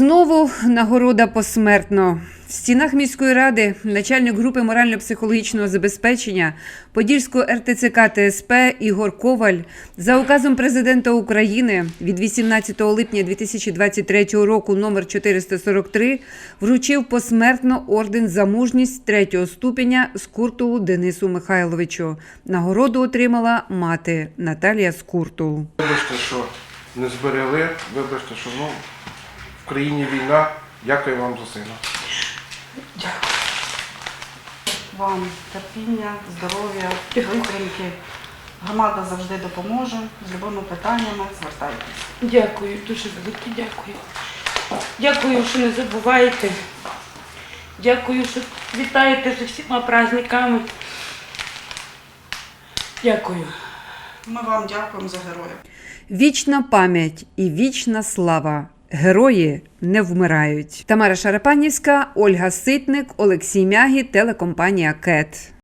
знову нагорода посмертно. В стінах міської ради начальник групи морально-психологічного забезпечення Подільського РТЦК ТСП Ігор Коваль за указом президента України від 18 липня 2023 року номер 443 вручив посмертно орден за мужність третього ступеня Скуртулу Денису Михайловичу. Нагороду отримала мати Наталія Скуртул. Вибачте, що не зберегли, вибачте, що ну, країні війна. Дякую вам за сина. Дякую Вам терпіння, здоров'я, витримки. Громада завжди допоможе з любими питаннями. Звертайтеся. Дякую, дуже велике дякую. Дякую, що не забуваєте. Дякую, що вітаєте з усіма праздниками. Дякую. Ми вам дякуємо за героїв. Вічна пам'ять і вічна слава. Герої не вмирають. Тамара Шарапанівська, Ольга Ситник, Олексій Мягі, телекомпанія КЕТ.